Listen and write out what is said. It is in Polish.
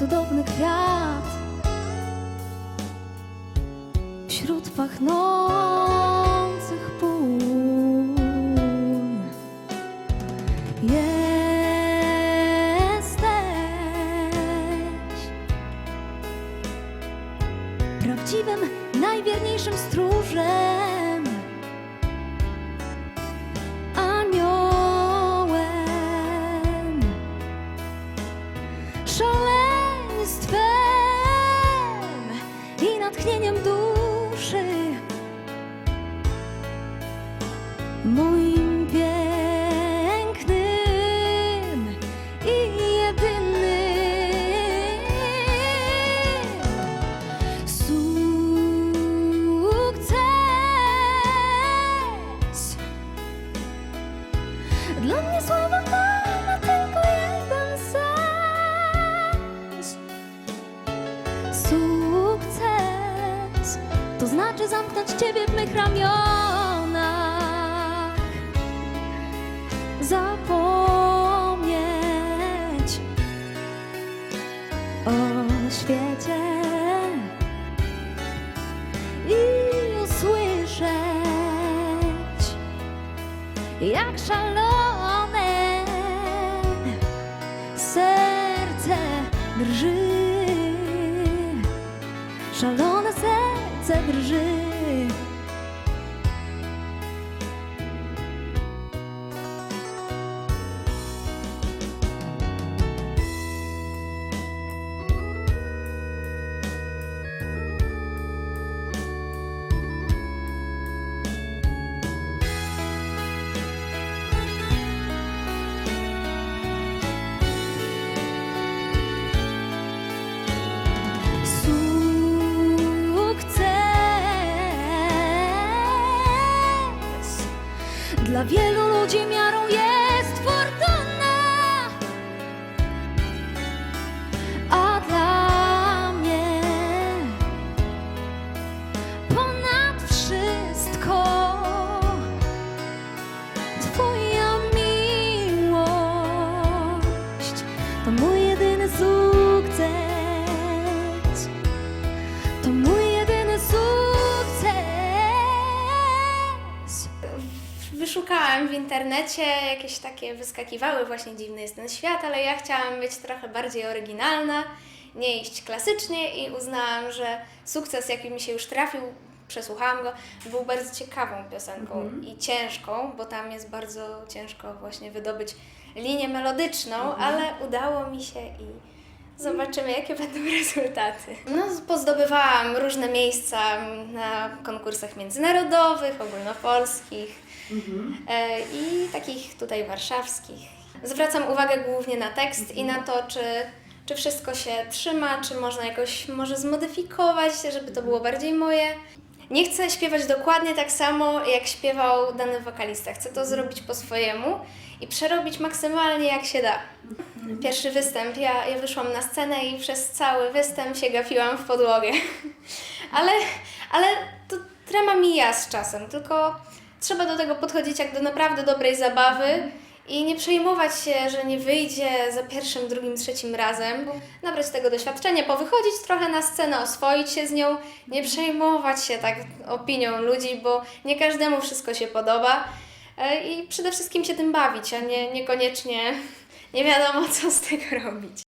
Удобных ряд, Вщрут пахнот. Natchnieniem duszy. Moim pięknym i jedynym sukces. Dla mnie słowo to znaczy zamknąć Ciebie w mych ramionach, zapomnieć o świecie i usłyszeć, jak szalone serce drży. Dla wielu ludzi miarą jest Wyszukałam w internecie, jakieś takie wyskakiwały, właśnie dziwny jest ten świat, ale ja chciałam być trochę bardziej oryginalna, nie iść klasycznie i uznałam, że sukces, jaki mi się już trafił, przesłuchałam go, był bardzo ciekawą piosenką i ciężką, bo tam jest bardzo ciężko właśnie wydobyć linię melodyczną, ale udało mi się i zobaczymy, jakie będą rezultaty. No, pozdobywałam różne miejsca na konkursach międzynarodowych, ogólnopolskich. E, i takich tutaj warszawskich. Zwracam uwagę głównie na tekst i na to, czy, czy wszystko się trzyma, czy można jakoś może zmodyfikować, żeby to było bardziej moje. Nie chcę śpiewać dokładnie tak samo, jak śpiewał dany wokalista. Chcę to zrobić po swojemu i przerobić maksymalnie jak się da. Pierwszy występ, ja, ja wyszłam na scenę i przez cały występ się gapiłam w podłogę. ale, ale to trema mija z czasem, tylko trzeba do tego podchodzić jak do naprawdę dobrej zabawy i nie przejmować się, że nie wyjdzie za pierwszym, drugim, trzecim razem. Nabrać tego doświadczenia, powychodzić trochę na scenę, oswoić się z nią, nie przejmować się tak opinią ludzi, bo nie każdemu wszystko się podoba. E, I przede wszystkim się tym bawić, a nie, niekoniecznie nie wiadomo co z tego robić.